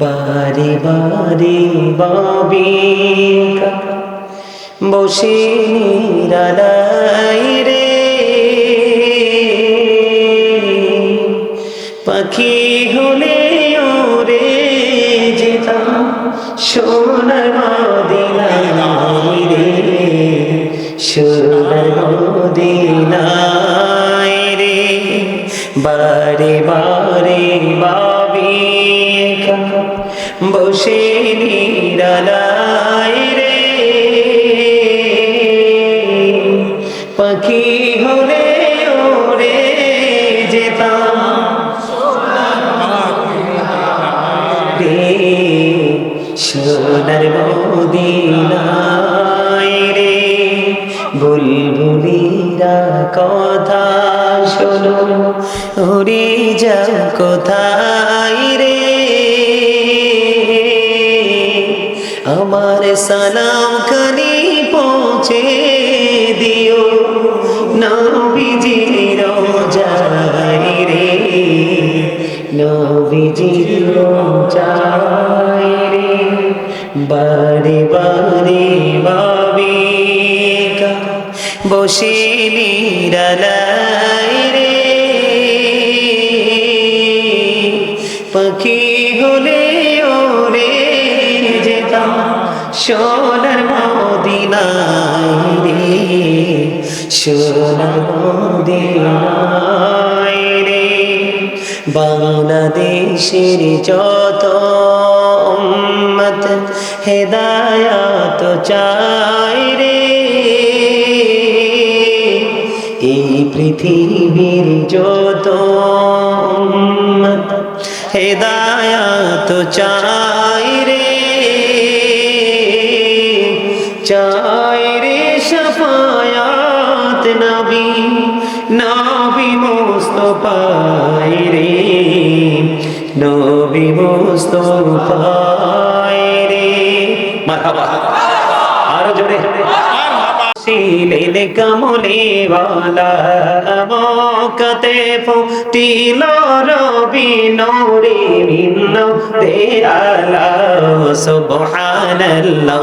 বারে বারে বাবিকা। বসে নিরালাই রে। পাখি হলে ওরে যেতাম, সোনার মদিনায় রে। সোনার মদিনায় রে। বারে বারে বাবিকা। বসে নিরালাই রে। পাখি হলে ওরে যেতাম। রে সোনার মদিনায় রে। বুলবুলিরা কথা শোনো উড়ে যাও কোথায় রে? আমার সালাম খানি পৌঁছে দিও। নবীজির রোজায় রে, নবীজির রোজায় রে, বারে বারে বাবিকা, বসে নিরালাই সোনার মদিনায় সোনার মদিনায় রে। বাংলাদেশের যত উম্মত হেদায়াত চাই রে, এই পৃথিবীর যত উম্মত হেদায়াত চাই চাই রে সফায়াত নবী নবী মুস্তফাই রে, নবী মুস্তফাই রে। মারহাবা। আরও জোরে। ছিলেন কমলিওয়ালা মকতে ফুটিল রবি নৌরি ভিন্ন দে সুবহানাল্লাহ।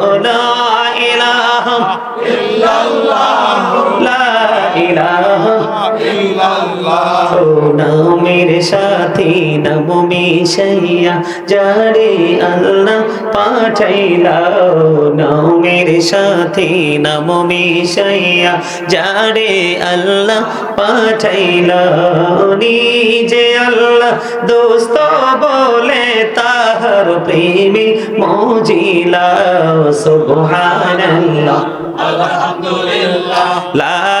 নামের সাথী নাম মিশাইয়া যারে আল্লাহ পাঠাইলা নামের সাথী নাম মিশাইয়া যারে আল্লাহ পাঠাইলা নিজে আল্লাহ দোস্ত বলে তাহার প্রেমে মজিলা সুবহানাল্লাহ। লা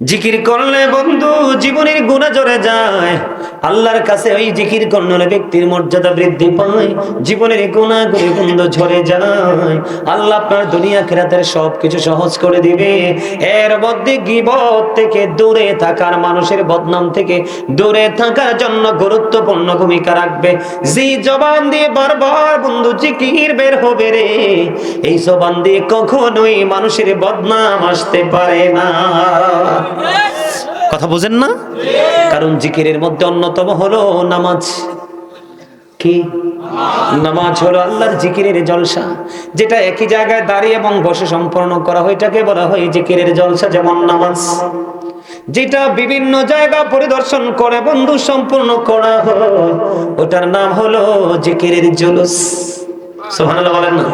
জিকির করলে বন্ধু জীবনের গুণা জড়ে যায়। আল্লাহর কাছে ওই জিকির করলে ব্যক্তির মর্যাদা বৃদ্ধি পায়। জীবনের গুণা গুলি বন্ধু ঝরে যায়। আল্লাহ আপনার দুনিয়া খেরাতের সব কিছু সহজ করে দিবে। এর মধ্যে গিবত থেকে দূরে থাকার, মানুষের বদনাম থেকে দূরে থাকার জন্য গুরুত্বপূর্ণ ভূমিকা রাখবে। জি জবান দিয়ে বারবার বন্ধু জিকির বের হবে রে। এই জবান দিয়ে কখনোই মানুষের বদনাম আসতে পারে না। কথা বুঝেন না? কারণ জিকিরের মধ্যে অন্যতম হলো নামাজ। কি? নামাজ হলো আল্লাহর জিকিরের জলসা, যেটা একই জায়গায় দাঁড়িয়ে এবং বসে সম্পন্ন করা হয়। এটাকে বলা হয় জিকিরের জলসা, যেমন নামাজ। যেটা বিভিন্ন জায়গা পরিদর্শন করে, বন্ধু সম্পূর্ণ করা হয়। ওটার নাম হলো জিকিরের জুলুস। সুবহানাল্লাহ বলেন না?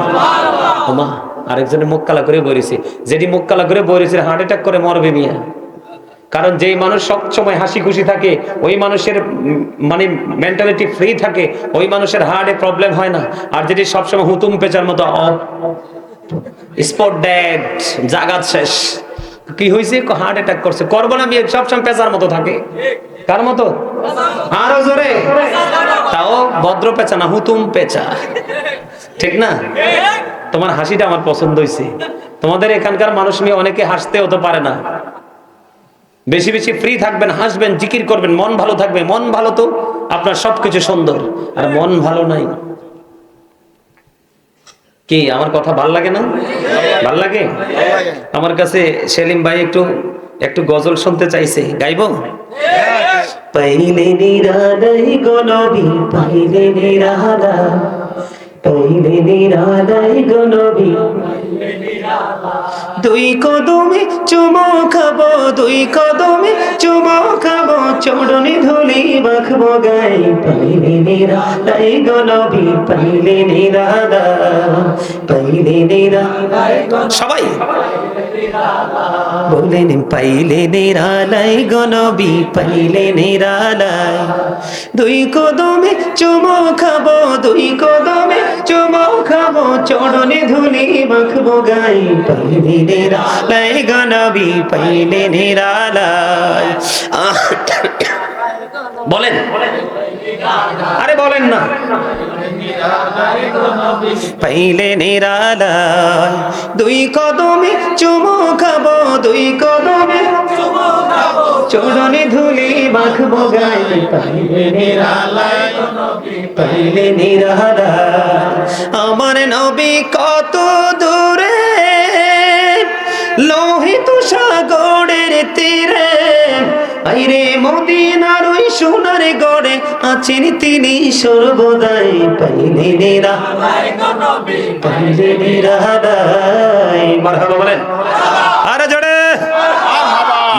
আরেকজনের মুখ কালা করে বলেছে যেটি মুখ কালা করে বলেছে হার্ট অ্যাটাক করে মরবে মিয়া। কারণ যেই মানুষ সবসময় হাসি খুশি থাকে, ওই মানুষের মানে মেন্টালিটি ফ্রি থাকে, ওই মানুষের হার্টে প্রবলেম হয় না। আর যেটি সবসময় হুতুম পেঁচার মতো স্পট ড্যাড জাগাত শেষ। কি হয়েছে হার্ট অ্যাটাক করছে। করব না বিয়ে, সবসময় পেঁচার মতো থাকে। কার মতো? আরও জোরে। তাও ভদ্র পেঁচা না, হুতুম পেঁচা। ঠিক না? তোমার হাসিটা আমার পছন্দ হয়েছে তোমাদের এখানকার মানুষ নিয়ে অনেকে হাসতে হতে পারে না। বেশি বেশি ফ্রি থাকবেন, হাসবেন, জিকির করবেন, মন ভালো থাকবে, মন ভালো তো আপনার সবকিছু সুন্দর, আর মন ভালো নাই। কি, আমার কথা ভালো লাগে না? ভালো লাগে? আমার কাছে সেলিম ভাই একটু একটু গজল শুনতে চাইছে, গাইবো? পাইলে দুই কদমে চুমো খাব, দুই কদমে চুমো খাব চড়নি ধুলি মাখবো গাই পাইলে নিরালাই গলবি পাইলে নিরালা পাইলে নিরা সবাই বলেন পাইলে নিরালাই গনবি পাইলে নিরালাই দুই কদমে চুমো খাব দুই কদমে চুমো খাব চড়নে ধুলি মাখবো গাই পাইলে নিরালাই গনবি পাইলে নিরালাই আহ, বলেন আরে বলেন না। পাইলে দুই কদমে চুমো খাব, দুই কদমে চড়নে ধুলি মাখবো গাই পাইলে নিরালাই পাইলে নিরালাই আমার নবী কত দূরে আইরে মদিনার ওই সোনার গড়ে আছেন তিনি সর্বদাই। পাইলে নিরালাই পাইলে আরে জোরে।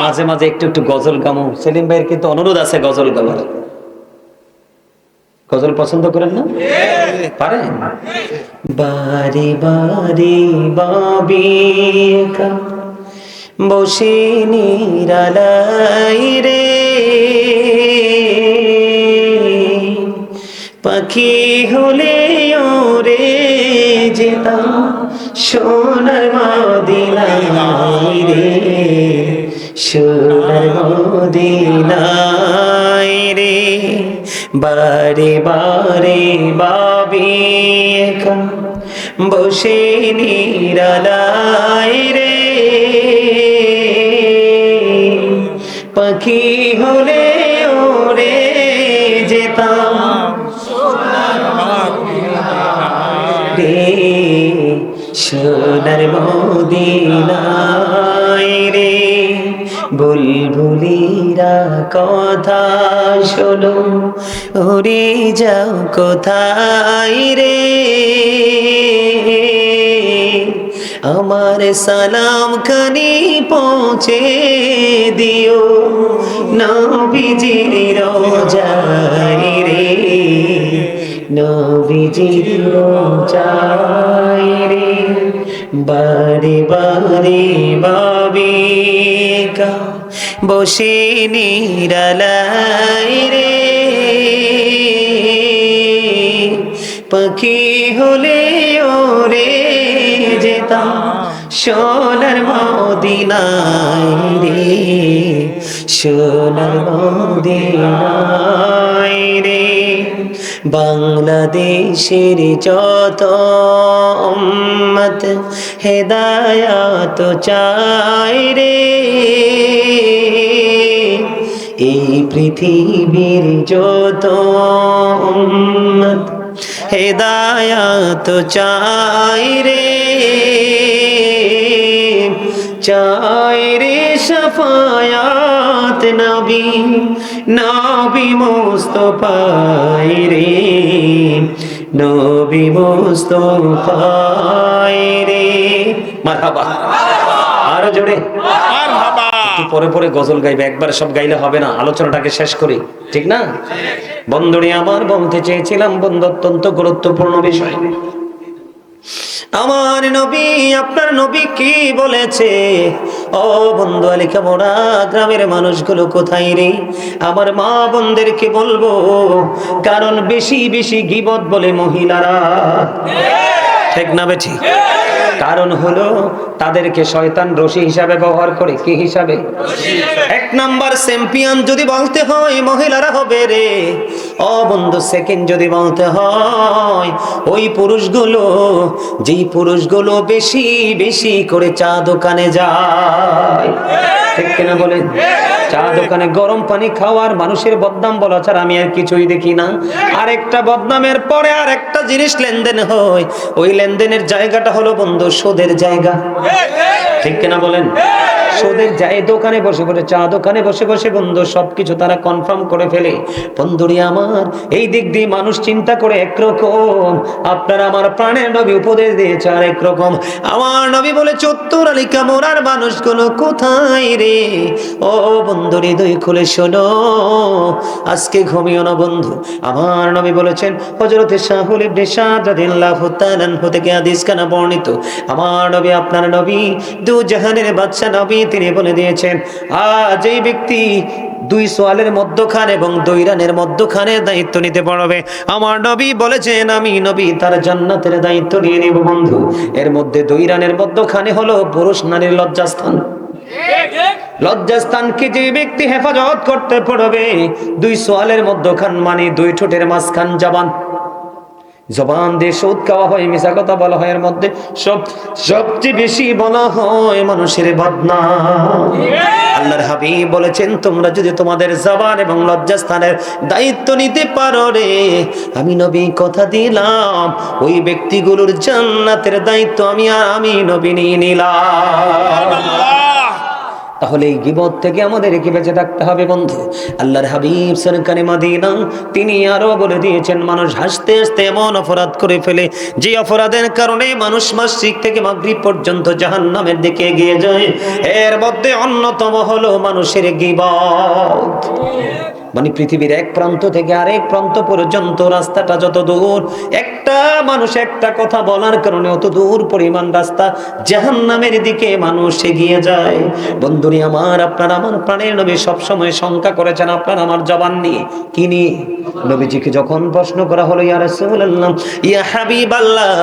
মাঝে মাঝে একটু একটু গজল গামো। সেলিম ভাইয়ের কিন্তু অনুরোধ আছে গজল গামার গজল পছন্দ করেন না? পারেন? বারে বারে বাবিকা বসে নিরালাই রে। পাখি হলে ওরে যেতাম সোনার মদিনায় রে, সোনার মদিনায় রে। বারে বারে বাবি বসে নিরালায় রে। পাখি হলে ওরে যেতাম। রে সোনার মদিনায় রে, বুলবুলিরা কথা শোনো, উড়ে যাও কোথায় রে? আমার সালাম খানি পৌঁছে দিও। নবীজির রোজায় রে, নবীজির রোজায় রে, বারে বারে বাবিকা বসে নিরালাই রে। পাখি হলে ওরে যেতাম সোনার মদিনায় সোনার মদিনায় বাংলাদেশের যত উম্মত হেদায়াত চাই রে, এই পৃথিবীর যত উম্মত হেদায়াত চাই রে চাই রে সফায়াত নবী নবী মুস্তফাই রে, নবী মুস্তফাই রে। মারহাবা। আরও জোরে। একটু পরে পরে গজল গাইবে, একবার সব গাইলে হবে না, আলোচনাটাকে শেষ করি, ঠিক না? বন্ধুরে, আমার বলতে চেয়েছিলাম বন্ধু, অত্যন্ত গুরুত্বপূর্ণ বিষয়। আমার নবী, আপনার নবী কি বলেছে? ও বন্ধু আলিকা মোরা গ্রামের মানুষগুলো কোথায় রে? আমার মা বোনদেরকে বলব? কারণ বেশি বেশি গিবত বলে মহিলারা। ঠিক না বেঠি? কারণ হলো তাদেরকে শয়তান রশি হিসাবে ব্যবহার করে কি হিসাবে? এক নাম্বার চ্যাম্পিয়ন যদি বলতে হয়, মহিলারা হবে রে। ও বন্ধু, সেকেন্ড যদি বলতে হয়, ওই পুরুষগুলো, যেই পুরুষগুলো বেশি বেশি করে চা দোকানে যায়। ঠিক কিনা বলেন? চা দোকানে গরম পানি খাওয়ার মানুষের বদনাম বলা ছাড়া আমি আর কিছুই দেখি না। আরেকটা বদনামের পরে আর একটা জিনিস লেনদেন হয়। ওই লেনদেনের জায়গাটা হলো বন্ধু সুদের জায়গা। ঠিক কিনা বলেন? সুদের যায় দোকানে বসে বসে, চা দোকানে বসে বসে বন্ধু, সবকিছু তারা কনফার্ম করে ফেলে। বন্ধুরি আমার, এই দিক দিয়ে মানুষ চিন্তা করে একরকম। আপনার আমার প্রাণের নবী উপদেশ দিয়েছে আর একরকম আমার নবী বলে, চত্বর আলিকা মোরার মানুষগুলো কোথায় রে? ও বন্ধু হৃদয় খুলে শোনো। আজকে ঘুমিও না বন্ধু। আমার নবী বলেছেন হজরতে শাহুল ইবনে সাদ রাদিয়াল্লাহু তাআলা থেকে হাদিস কানা বর্ণিত। আমার নবী, আপনার নবী, দু জাহানের বাদশা নবী তিনি বলে দিয়েছেন, আজ এই ব্যক্তি দুই সোয়ালের মধ্যখানে এবং দুই রানের মধ্যখানে দায়িত্ব নিতে পারবে। আমার নবী বলেছেন, আমি নবী তার জান্নাতের দায়িত্ব নিয়ে নিব বন্ধু। এর মধ্যে দুই রানের মধ্যখানে হলো পুরুষ নারীর লজ্জাস্থান। লজ্জাস্থানকে যে ব্যক্তি হেফাজত করতে পারবে, দুই সোয়ালের মধ্যখান মানে দুই ঠোঁটের মাঝখান জবান। জবান দিয়ে সুদ খাওয়া হয় মিশা কথা বলা হয় এর মধ্যে। সব, সবচেয়ে বেশি বলা হয় মানুষের বদনাম আল্লাহর হাবিব বলেছেন, তোমরা যদি তোমাদের জবান এবং লজ্জাস্থানের দায়িত্ব নিতে পারো রে। আমি নবী কথা দিলাম, ওই ব্যক্তিগুলোর জান্নাতের দায়িত্ব আমি আর আমি নবী নিয়ে নিলাম। তাহলে এই গিবত থেকে আমাদের কি বেঁচে থাকতে হবে, বন্ধু। আল্লাহর হাবিব সরকারে মাদিনা, তিনি আরও বলে দিয়েছেন, মানুষ হাসতে হাসতে এমন অপরাধ করে ফেলে, যে অপরাধের কারণে মানুষ মাসিক থেকে মাগরিব পর্যন্ত জাহান নামের দিকে এগিয়ে যায়। এর মধ্যে অন্যতম হলো মানুষের গিবত। মানে পৃথিবীর এক প্রান্ত থেকে আরেক প্রান্ত পর্যন্ত রাস্তাটা যত দূর, একটা মানুষ একটা কথা বলার কারণে অত দূর পরিমাণ রাস্তা জাহান্নামের দিকে মানুষ এগিয়ে যায়। বন্ধুরি আমার, আপনার আমার প্রাণের নবী সবসময় শঙ্কা করেছেন, আপনার আমার জবান নিয়ে। কি নিয়ে? নবীজিকে যখন প্রশ্ন করা হলো, ইয়া রাসূলুল্লাহ, ইয়া হাবিবাল্লাহ,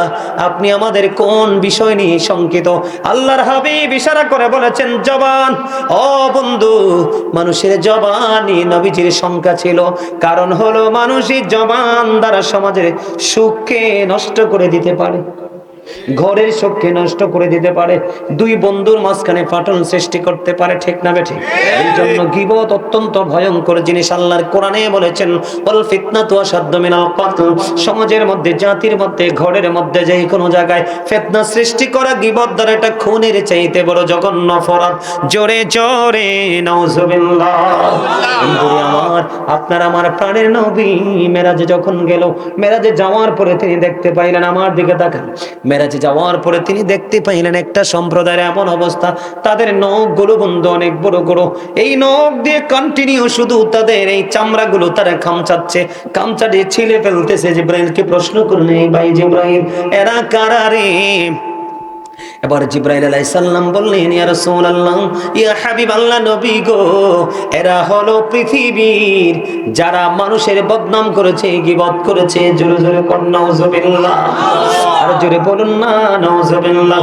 আপনি আমাদের কোন বিষয় নিয়ে শঙ্কিত? আল্লাহর হাবিব ইশারা করে বলেছেন, জবান। ও বন্ধু, মানুষের জবানই নবীজির সংখ্যা ছিল। কারণ হলো মানুষই জবান দ্বারা সমাজের সুখকে নষ্ট করে দিতে পারে। ঘরের সুখকে নষ্ট করে দিতে পারে, দুই বন্ধুর মাঝখানে ফাটল সৃষ্টি করতে পারে, ঠিক না বেঠিক? এই জন্য গিবত অত্যন্ত ভয়ঙ্কর জিনিস আল্লাহর কোরআনে বলেছেন বল ফিতনা তো অসাধ্য মিনাল কতল সমাজের মধ্যে, জাতির মধ্যে, ঘরের মধ্যে যে কোনো জায়গায় ফিতনা সৃষ্টি করা গিবত দ্বারা এটা খুনের চাইতে বড় জঘন্য অপরাধ। জোরে জোরে, নাউজুবিল্লাহ। আমার, আপনার আমার প্রাণের নবী মেরাজে যখন গেল, মেরাজে যাওয়ার পরে তিনি দেখতে পাইলেন, আমার দিকে তাকান। মেরাজে যাওয়ার পরে তিনি দেখতে পাইলেন একটা সম্প্রদায়ের এমন অবস্থা। তাদের নখগুলো বন্ধ অনেক বড় বড়। এই নখ দিয়ে কন্টিনিউ শুধু তাদের এই চামড়াগুলো তারা খামচাচ্ছে। খামচা দিয়ে ছিলে ফেলতেছে জিব্রাইলকে প্রশ্ন করলেন, এই ভাই জিব্রাইল, এরা কারা রে? এবার জিব্রাইল আলাইহিস সালাম বললেন, ইয়া রাসূলুল্লাহ, ইয়া হাবিবাল্লাহ নবী গো, এরা হলো পৃথিবীর যারা মানুষের বদনাম করেছে, গিবত করেছে, জোরে জোরে কোন নাউজুবিল্লাহ আর জোরে বলুন না নাউজুবিল্লাহ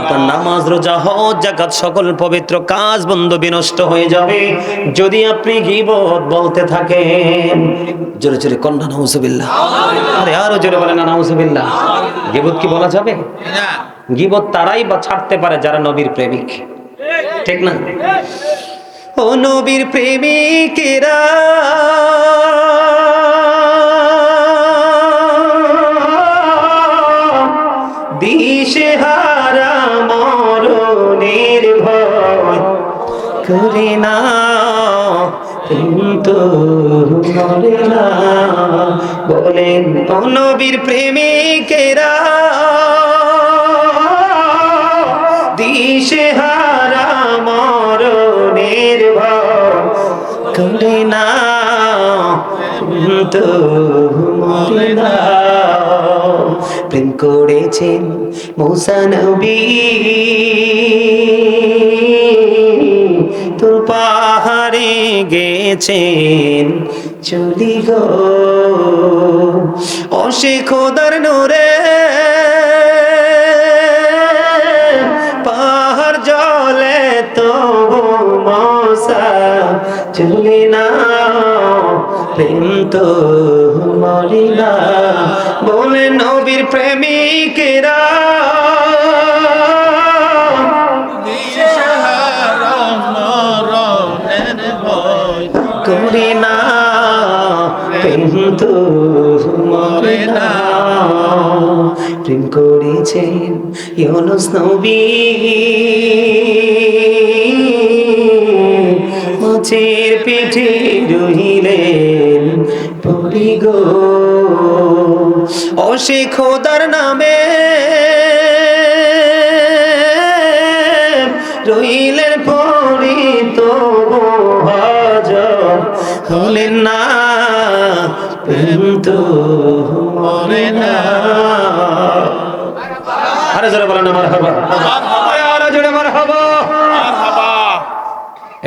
আপনার নামাজ, রোজা, হজ জাকাত সকল পবিত্র কাজ বন্ধ, বিনষ্ট হয়ে যাবে। যদি আপনি গিবত বলতে থাকেন, জোরে জোরে কন্যা নাউজুবিল্লাহ আরে আরও জোরে বলেন না নাউজুবিল্লাহ গিবত কি বলা যাবে? গিবত তারাই বা ছাড়তে পারে যারা নবীর প্রেমিক। ঠিক না? ও নবীর প্রেমিকেরা করে না কিন্তু মরে না। বলেন ও নবীর প্রেমিকেরা দিশে হারা মরণের ভয় করে না। কিন্তু মরে না। প্রেম করেছেন মৌসা গেছেন। চলি গো অসে খোদার নূরে। পাহাড় জলে তো মশা, চলি না, প্রেম তো মরিলা বলে নবীর প্রেমিকেরা করি না, কিন্তু মরে না। প্রেম করেছেন ইউনুস নবী। মাছের পেটে রহিলেন পড়ি গো অসে খোদার নামে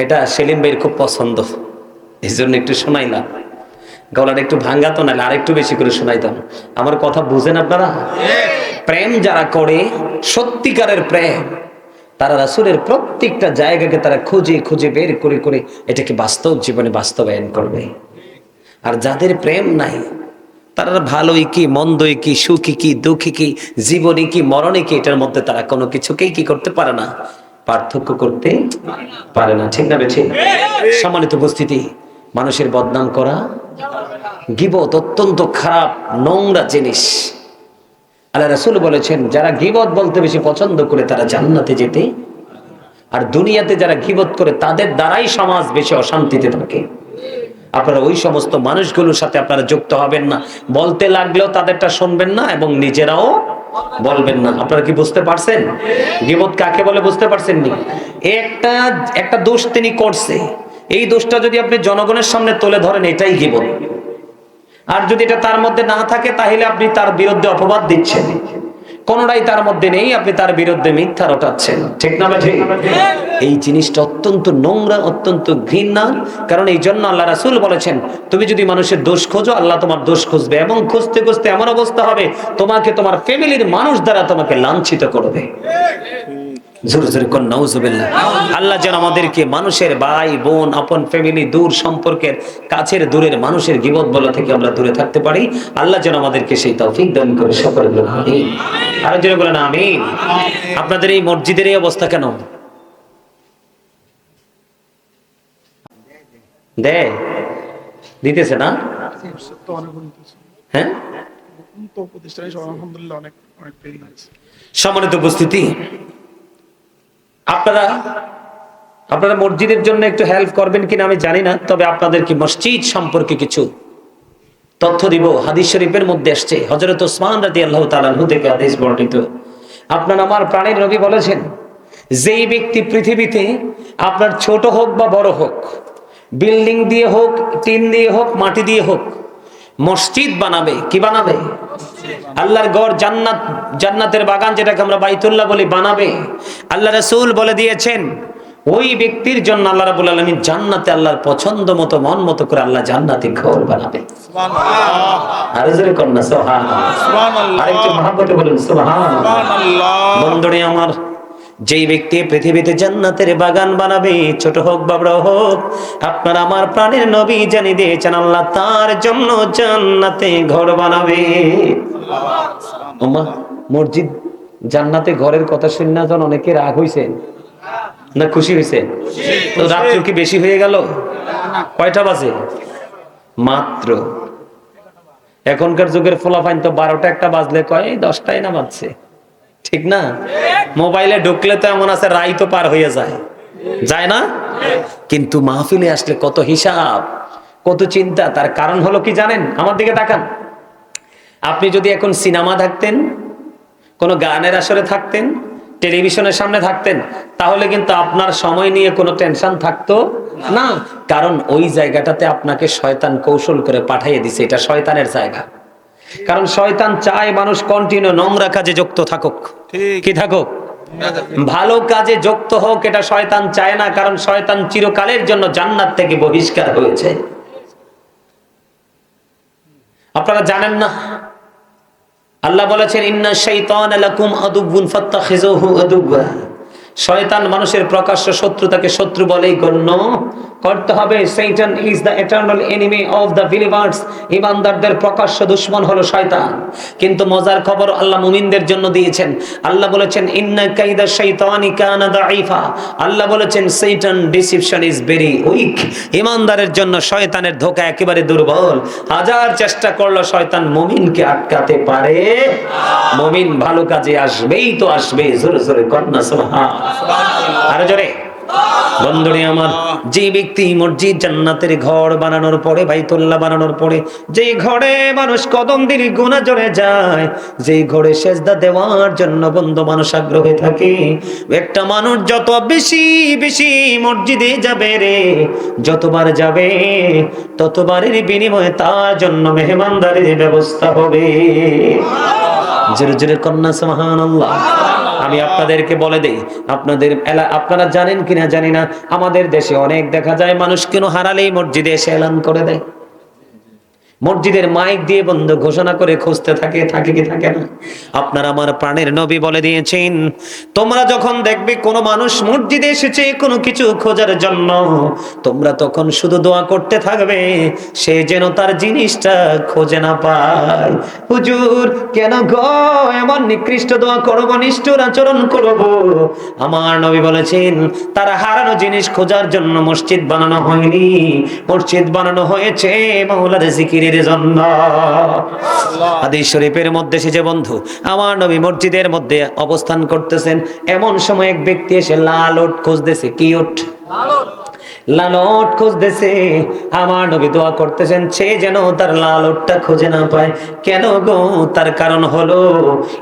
এটা সেলিম ভাইয়ের খুব পছন্দ। এই জন্য একটু শোনাইলাম গলাটা একটু ভাঙ্গা তো, নাহলে আরেকটু বেশি করে শোনাইতাম আমার কথা বুঝেন আপনারা? প্রেম যারা করে, সত্যিকারের প্রেম, তারা রাসুলের প্রত্যেকটা জায়গাকে তারা খুঁজে খুঁজে বের করে করে এটাকে বাস্তব জীবনে বাস্তবায়ন করবে। আর যাদের প্রেম নাই, তারা ভালোই কি, মন্দই কি, সুখী কি, দুঃখী কি, জীবনী কি, মরণে কি, এটার মধ্যে তারা কোনো কিছুকেই কি করতে পারে না। পার্থক্য করতে পারে না। ঠিক না বেছে সম্মানিত উপস্থিতি, মানুষের বদনাম করা, গিবত অত্যন্ত খারাপ, নোংরা জিনিস। আল্লাহ রাসূল বলেছেন, যারা গিবত বলতে বেশি পছন্দ করে তারা জান্নাতে যেতে, আর দুনিয়াতে যারা গিবত করে তাদের দ্বারাই সমাজ বেশি অশান্তিতে থাকে। আপনারা ওই সমস্ত মানুষগুলোর সাথে আপনারা যুক্ত হবেন না। বলতে লাগলেও তাদেরটা শুনবেন না এবং নিজেরাও বলবেন না। আপনারা কি বুঝতে পারছেন? গিবত কাকে বলে বুঝতে পারছেন নি একটা একটা দোষ তিনি করছে। এই দোষটা যদি আপনি জনগণের সামনে তুলে ধরেন, এটাই গিবত। আর যদি এটা তার মধ্যে না থাকে, তাহলে আপনি তার বিরুদ্ধে অপবাদ দিচ্ছেন। কোনটাই তার মধ্যে নেই, আপনি তার বিরুদ্ধে মিথ্যা রটাচ্ছেন। ঠিক না এই জিনিসটা অত্যন্ত নোংরা, অত্যন্ত ঘৃণা। কারণ এই জন্য আল্লাহ রাসুল বলেছেন, তুমি যদি মানুষের দোষ খোঁজো, আল্লাহ তোমার দোষ খুঁজবে এবং খুঁজতে খুঁজতে এমন অবস্থা হবে, তোমাকে তোমার ফ্যামিলির মানুষ দ্বারা তোমাকে লাঞ্ছিত করবে। জোরে জোরে কোন, নাউজুবিল্লাহ। আল্লাহ যেন আমাদেরকে মানুষের ভাই, বোন, আপন, ফ্যামিলি, দূর সম্পর্কের কাছের, দূরের মানুষের গিবত বলা থেকে আমরা দূরে থাকতে পারি। আল্লাহ যেন আমাদেরকে সেই তৌফিক দান করে সকলে আরও জোরে বলেন, আমিন। আপনাদের এই মসজিদের এই অবস্থা কেন? দে দিতেছে না? হ্যাঁ? উন্নত প্রতিষ্ঠানে সব আলহামদুলিল্লাহ অনেক অনেক পেরিয়ে গেছে সম্মানিত উপস্থিতি আপনারা আপনারা মসজিদের জন্য একটু হেল্প করবেন কিনা আমি জানি না, তবে আপনাদের কি মসজিদ সম্পর্কে কিছু তথ্য দিব? হাদিস শরীফের মধ্যে আসছে হজরত ওসমান রাজি আল্লাহ তালাহু থেকে হাদিস বর্ণিত। আপনার আমার প্রাণীর নবী বলেছেন, যেই ব্যক্তি পৃথিবীতে আপনার ছোট হোক বা বড় হোক, বিল্ডিং দিয়ে হোক, টিন দিয়ে হোক, মাটি দিয়ে হোক মসজিদ বানাবে কি বানাবে? আল্লাহর গড় জান্নাত জান্নাতের বাগান যেটাকে আমরা বাইতুল্লাহ বলি বানাবে। আল্লাহ রাসূল বলে দিয়েছেন ওই ব্যক্তির জন্য আল্লাহ রাব্বুল আলামিন জান্নাতে আল্লাহর পছন্দ মতো মন মতো করে আল্লাহ জান্নাতে ঘর বানাবে। আরেকটু বলুন সুবহানাল্লাহ। বন্ধুরে আমার যেই ব্যক্তি পৃথিবীতে জান্নাতের বাগান বানাবে, ছোট হোক বা বড় হোক, আপনার আমার প্রাণের নবী জানি দিয়েছেন, আল্লাহ তার জন্য জান্নাতে ঘর বানাবে। মসজিদ জান্নাতে ঘরের কথা শুনে যখন অনেকে রাগ হইছে? না খুশি হয়েছে তো রাত্র কি বেশি হয়ে গেল? কয়টা বাজে? মাত্র। এখনকার যুগের ফলাফাইন তো বারোটা একটা বাজলে কয়? এই দশটাই না বাজছে? ঠিক না? মোবাইলে ঢুকলে তো এমন আছে রাই তো পার হয়ে যায়। যায় না? কিন্তু মাহফিলে আসলে কত হিসাব, কত চিন্তা, তার কারণ হলো কি জানেন? আমার দিকে তাকান। আপনি যদি এখন সিনেমা থাকতেন, কোনো গানের আসরে থাকতেন, টেলিভিশনের সামনে থাকতেন, তাহলে কিন্তু আপনার সময় নিয়ে কোনো টেনশন থাকতো না। কারণ ওই জায়গাটাতে আপনাকে শয়তান কৌশল করে পাঠিয়ে দিছে, এটা শয়তানের জায়গা। কারণ শয়তান চায় মানুষ কন্টিনিউ নোংরা কাজে যুক্ত থাকুক। কি থাকুক? ভালো কাজে যুক্ত হোক এটা শয়তান চায় না কারণ শয়তান চিরকালের জন্য জান্নাত থেকে বহিষ্কার হয়েছে। আপনারা জানেন না? আল্লাহ বলেছেন ইন্না শাইতান লাকুম আদুবুন ফাত্তাখিজুহু আদুবা শয়তান মানুষের প্রকাশ্য শত্রু তাকে শত্রু বলেই গণ্য। করতে হবে। Satan is the eternal enemy of the believers ইমানদারদের প্রকাশ্য দুশ্মন হলো শয়তান। কিন্তু মজার খবর আল্লাহ মুমিনদের জন্য দিয়েছেন। আল্লাহ বলেছেন, ইন্না কাইদা শাইতানি কানা দাঈফা। আল্লাহ বলেছেন Satan deception is very weak ইমানদারের জন্য শয়তানের ধোঁকা একেবারে দুর্বল। হাজার চেষ্টা করল শয়তান মুমিনকে আটকাতে পারে। মুমিন ভালো কাজে আসবেই তো আসবে। জোরে জোরে কন্যা সুবহান। আরও জোরে। বন্ধুরে আমার, যে ব্যক্তি মসজিদ জান্নাতের ঘর বানানোর পরে, বাইতুল্লাহ বানানোর পরে, যে ঘরে মানুষ কদম দিলি জড়ে যায়, যে ঘরে সেজদা দেওয়ার জন্য বন্ধু মানুষ আগ্রহে থাকে। একটা মানুষ যত বেশি বেশি মসজিদে যাবে রে, যতবার যাবে, ততবারের বিনিময়ে তার জন্য মেহমানদারির ব্যবস্থা হবে। জোরে জোরে কন্যা, সুবহানাল্লাহ। আমি আপনাদেরকে বলে দেই, আপনাদের এলা, আপনারা জানেন কিনা জানি না, আমাদের দেশে অনেক দেখা যায় মানুষ কেন হারালেই মসজিদে এসে এলান করে দেয়। মসজিদের মাইক দিয়ে বন্ধ ঘোষণা করে খুঁজতে থাকে থাকে কি থাকে না? আপনার আমার প্রাণের নবী বলে দিয়েছেন, তোমরা যখন দেখবে কোনো মানুষ মসজিদে এসেছে কোনো কিছু খোঁজার জন্য, তোমরা তখন শুধু দোয়া করতে থাকবে, সে যেন তার জিনিসটা খোঁজে না পায়। হুজুর, কেন গো? এমন নিকৃষ্ট দোয়া করব, নিষ্ঠুর আচরণ করব? আমার নবী বলেছেন, তার হারানো জিনিস খোঁজার জন্য মসজিদ বানানো হয়নি। মসজিদ বানানো হয়েছে মৌলার জিকিরের জন্য। হাদিস শরীফের মধ্যে সে বন্ধু, আমার নবী মসজিদের মধ্যে অবস্থান করতেছেন, এমন সময় এক ব্যক্তি এসে লাল ওট খুঁজতেছে। কি ওট? লালট খুঁজতেছে। আমার নবী দোয়া করতেছেন, সে যেন তার লালটটা খুঁজে না পায়। কেন গো? তার কারণ হলো,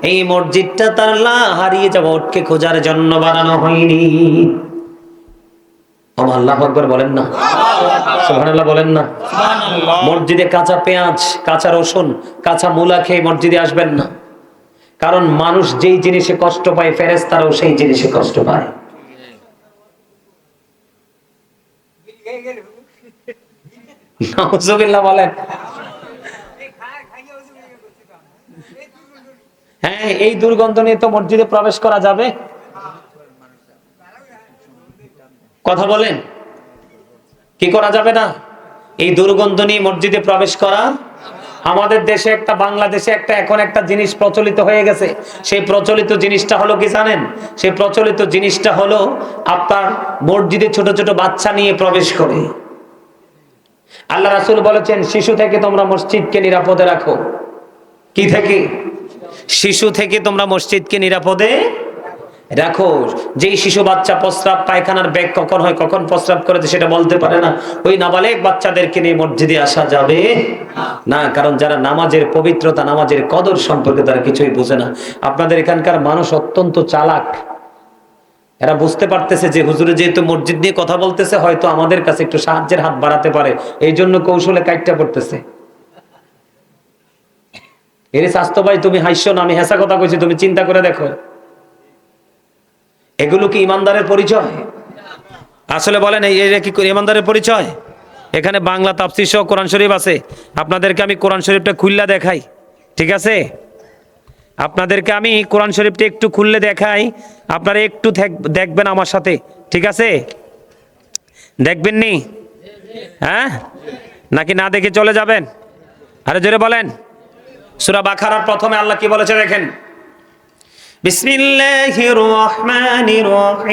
এই মসজিদটা তার লা হারিয়ে যাওয়া ওটকে খোঁজার জন্য বানানো হয়নি। আমার আল্লাহ আকবর বলেন না। সুবহানাল্লাহ বলেন না। মসজিদে কাঁচা পেঁয়াজ কাঁচা রসুন কাঁচা মূলা খেয়ে মসজিদে আসবেন না। কারণ মানুষ যেই জিনিসে কষ্ট পায় ফেরেস্তারাও সেই জিনিসে কষ্ট পায়। বলেন। হ্যাঁ এই দুর্গন্ধ নিয়ে তো মসজিদে প্রবেশ করা যাবে? কথা বলেন। কি করা যাবে না? এই দুর্গন্ধ নিয়ে মসজিদে প্রবেশ করা। আমাদের দেশে একটা, বাংলাদেশে একটা, এখন একটা জিনিস প্রচলিত হয়ে গেছে। সেই প্রচলিত জিনিসটা হলো কি জানেন? সেই প্রচলিত জিনিসটা হলো আপনার মসজিদে ছোট ছোট বাচ্চা নিয়ে প্রবেশ করে। আল্লাহ রাসুল বলেছেন, শিশু থেকে তোমরা মসজিদকে নিরাপদে রাখো। কি থেকে? শিশু থেকে তোমরা মসজিদকে নিরাপদে রাখো যেই শিশু বাচ্চা প্রস্রাব পায়খানার ব্যাগ কখন হয়, কখন প্রস্রাব করেছে সেটা বলতে পারে না। ওই নাবালেক বাচ্চাদেরকে নিয়ে মসজিদে আসা যাবে? না, কারণ যারা নামাজের পবিত্রতা, নামাজের কদর সম্পর্কে তারা কিছুই বোঝে না। আপনাদের এখানকার মানুষ অত্যন্ত চালাক। এরা বুঝতে পারতেছে যে হুজুরে যেহেতু মসজিদ নিয়ে কথা বলতেছে, হয়তো আমাদের কাছে একটু সাহায্যের হাত বাড়াতে পারে। এই জন্য কৌশলে কাইটটা পড়তেছে। এর স্বাস্থ্য ভাই তুমি হাইছো না, আমি হেসা কথা কইছি, তুমি চিন্তা করে দেখো। এগুলো কি ইমানদারের পরিচয়? আসলে বলেন এটা কি ইমানদারের পরিচয়? এখানে বাংলা তাফসির সহ কোরআন শরীফ আছে। আপনাদেরকে আমি কোরআন শরীফটা খুললা দেখাই। ঠিক আছে? আপনাদেরকে আমি কোরআন শরীফটা একটু খুললে দেখাই। আপনারা একটু দেখবেন আমার সাথে। ঠিক আছে? দেখবেন নি? হ্যাঁ? নাকি না দেখে চলে যাবেন? আরে জোরে বলেন। সুরা বাখারার প্রথমে আল্লাহ কি বলেছে দেখেন। بسم الله الرحمن الرحيم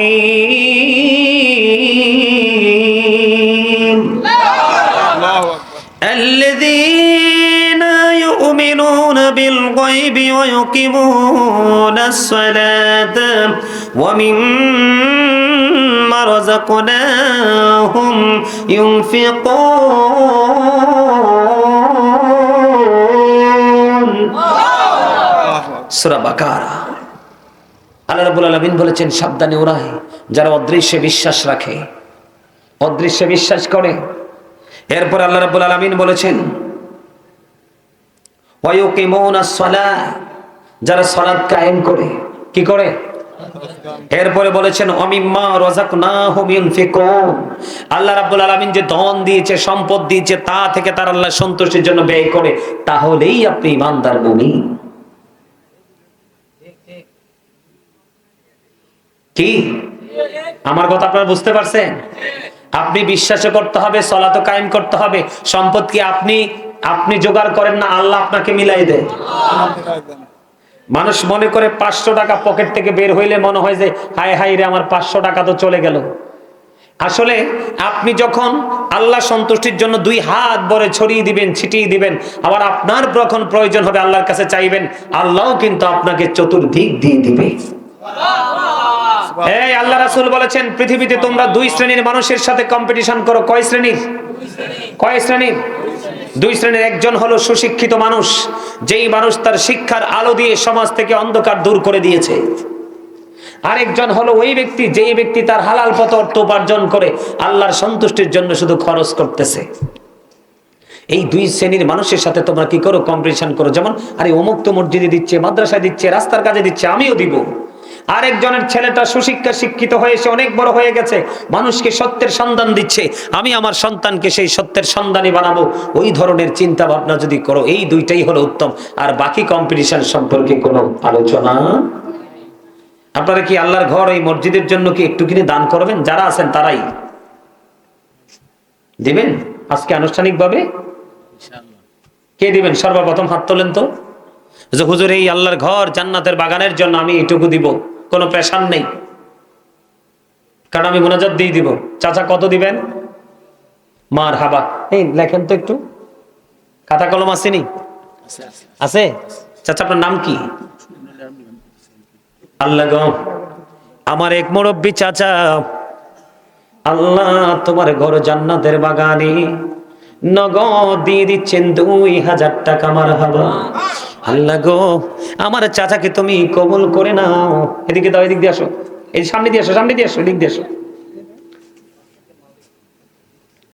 الله أكبر الذين يؤمنون بالغيب ويقيمون الصلاة ومما رزقناهم ينفقون. سورة بقرة. আল্লাহ রাব্বুল আলামিন বলেছেন, সাবধানে ওরাই যারা অদৃশ্যে বিশ্বাস রাখে। অদৃশ্যে বিশ্বাস করে। এরপর আল্লাহ রাব্বুল আলামিন বলেছেন যারা সালাত কায়েম করে, কি করে? এরপরে বলেছেন, অমিম্মা রাযাকনাহুম ইউনফিকুন আল্লাহ রাব্বুল আলামিন যে ধন দিয়েছে, সম্পদ দিয়েছে, তা থেকে তার আল্লাহ সন্তুষ্টির জন্য ব্যয় করে, তাহলেই আপনি ইমানদার মুমিন। কি? আমার কথা আপনারা বুঝতে পারছেন? আপনি বিশ্বাসও করতে হবে, সলাতো কায়েম করতে হবে। সম্পদ কি আপনি আপনি জোগাড় করেন না আল্লাহ আপনাকে মিলাই দেয়? মানুষ মনে করে পাঁচশো টাকা পকেট থেকে বের হইলে মনে হয় যে, হায় হায় রে, আমার পাঁচশো টাকা তো চলে গেল। আসলে আপনি যখন আল্লাহ সন্তুষ্টির জন্য দুই হাত ভরে ছড়িয়ে দিবেন, ছিটিয়ে দিবেন, আবার আপনার যখন প্রয়োজন হবে, আল্লাহর কাছে চাইবেন, আল্লাহও কিন্তু আপনাকে চতুর্দিক দিয়ে দিবে। এই আল্লাহ রাসূল বলেছেন, পৃথিবীতে তোমরা দুই শ্রেণির মানুষের সাথে কম্পিটিশন করো। কয় শ্রেণির? কয় শ্রেণির? দুই শ্রেণির। একজন হলো সুশিক্ষিত মানুষ, যেই মানুষ তার শিক্ষার আলো দিয়ে সমাজ থেকে অন্ধকার দূর করে দিয়েছে। আরেকজন হলো ওই ব্যক্তি, যেই ব্যক্তি তার হালাল পথ অর্থ উপার্জন করে, আল্লাহর সন্তুষ্টির জন্য শুধু খরচ করতেছে। এই দুই শ্রেণির মানুষের সাথে তোমরা কি করো? কম্পিটিশন করো। যেমন, আরে অমুক তো মসজিদে দিচ্ছে, মাদ্রাসায় দিচ্ছে, রাস্তার কাজে দিচ্ছে, আমিও দিব। আরেকজনের ছেলেটা সুশিক্ষা শিক্ষিত হয়ে সে অনেক বড় হয়ে গেছে। মানুষকে সত্যের সন্ধান দিচ্ছে। আমি আমার সন্তানকে সেই সত্যের সন্ধানী বানাবো। ওই ধরনের চিন্তা ভাবনা যদি করো, এই দুইটাই হলো উত্তম। আর বাকি কম্পিটিশন সম্পর্কে কোনো আলোচনা? আপনারা কি আল্লাহর ঘর এই মসজিদের জন্য কি একটু কিনে দান করবেন? যারা আছেন তারাই। দিবেন? আজকে আনুষ্ঠানিকভাবে? কে দিবেন? সর্বপ্রথম হাত তোলেন তো। যে হুজুর, এই আল্লাহর ঘর জান্নাতের বাগানের জন্য আমি এটুকু দিব। কোনো প্রেশার নেই। কারণ আমি মোনাজাত দিয়ে দিব। চাচা কত দিবেন? মার হাবা এই লেখেন তো একটু। খাতা কলম আসেনি আছে চাচা আপনার নাম কি? আল্লাহ গো আমার এক মুরব্বী চাচা। আল্লাহ তোমার ঘর জান্নাতের বাগানে নগদ দিয়ে দিচ্ছেন দুই হাজার টাকা আমার হাবা আল্লাহ গো, আমার চাচাকে তুমি কবল করে নাও। এদিকে দাও, এদিক দিয়ে আসো। এই সামনে দিয়ে আসো, সামনে দিয়ে আসো, এদিক দিয়ে আসো।